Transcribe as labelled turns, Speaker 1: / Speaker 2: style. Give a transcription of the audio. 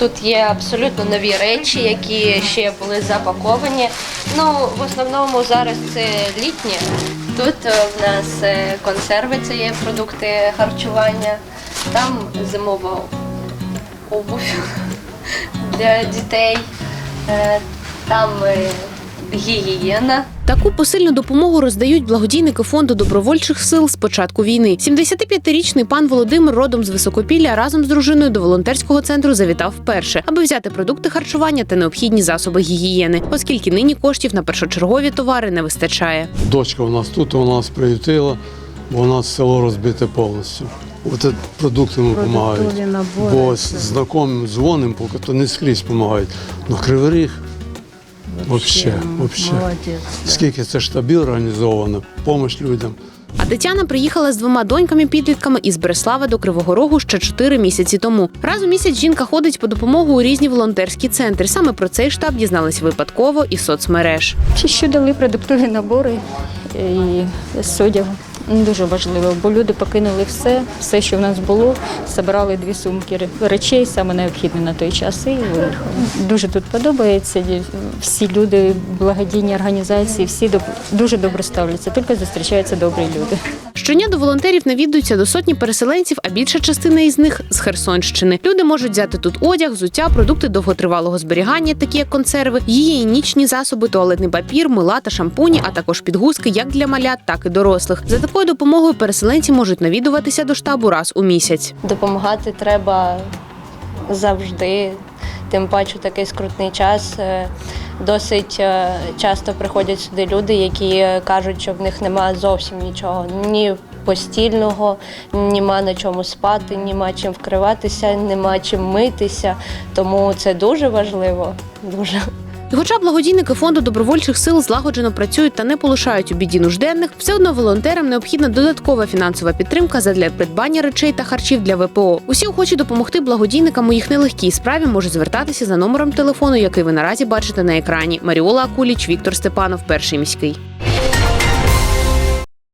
Speaker 1: Тут є абсолютно нові речі, які ще були запаковані. Ну, в основному зараз це літнє. Тут е, в нас е, консерви, це є продукти харчування. Там зимова обувь для дітей. Е, Там гігієна.
Speaker 2: Таку посильну допомогу роздають благодійники фонду добровольчих сил з початку війни. 75-річний пан Володимир родом з Високопілля разом з дружиною до волонтерського центру завітав вперше, аби взяти продукти харчування та необхідні засоби гігієни, оскільки нині коштів на першочергові товари не вистачає.
Speaker 3: Дочка у нас тут, вона нас приютила, бо у нас село розбите повністю. От продукти нам допомагають. Бо знайомим дзвоним, поки то не скрізь допомагають. Ну Кривий Ріг взагалі, взагалі. Скільки це штабів організовано, помощь людям.
Speaker 2: А Тетяна приїхала з двома доньками-підлітками із Береслава до Кривого Рогу ще чотири місяці тому. Раз у місяць жінка ходить по допомогу у різні волонтерські центри. Саме про цей штаб дізналась випадково із соцмереж.
Speaker 4: Чи що дали продуктові набори і з одягу. Дуже важливо, бо люди покинули все, все, що в нас було, забрали дві сумки речей, саме необхідне на той час, і виїхали. Дуже тут подобається. Всі люди, благодійні організації, всі дуже добре ставляться, тільки зустрічаються добрі люди.
Speaker 2: Щодня до волонтерів навідуються до сотні переселенців, а більша частина із них з Херсонщини. Люди можуть взяти тут одяг, взуття, продукти довготривалого зберігання, такі як консерви, гігієнічні засоби, туалетний папір, мила та шампуні, а також підгузки як для малят, так і дорослих. За такою допомогою переселенці можуть навідуватися до штабу раз у місяць.
Speaker 1: Допомагати треба завжди. Тим паче такий скрутний час. Е, Досить е, часто приходять сюди люди, які кажуть, що в них нема зовсім нічого, ні постільного, нема на чому спати, нема чим вкриватися, нема чим митися. Тому це дуже важливо. Дуже.
Speaker 2: І хоча благодійники фонду добровольчих сил злагоджено працюють та не полишають у біді нужденних, все одно волонтерам необхідна додаткова фінансова підтримка задля придбання речей та харчів для ВПО. Усі охочі допомогти благодійникам у їх нелегкій справі можуть звертатися за номером телефону, який ви наразі бачите на екрані. Маріола Акуліч, Віктор Степанов, перший міський.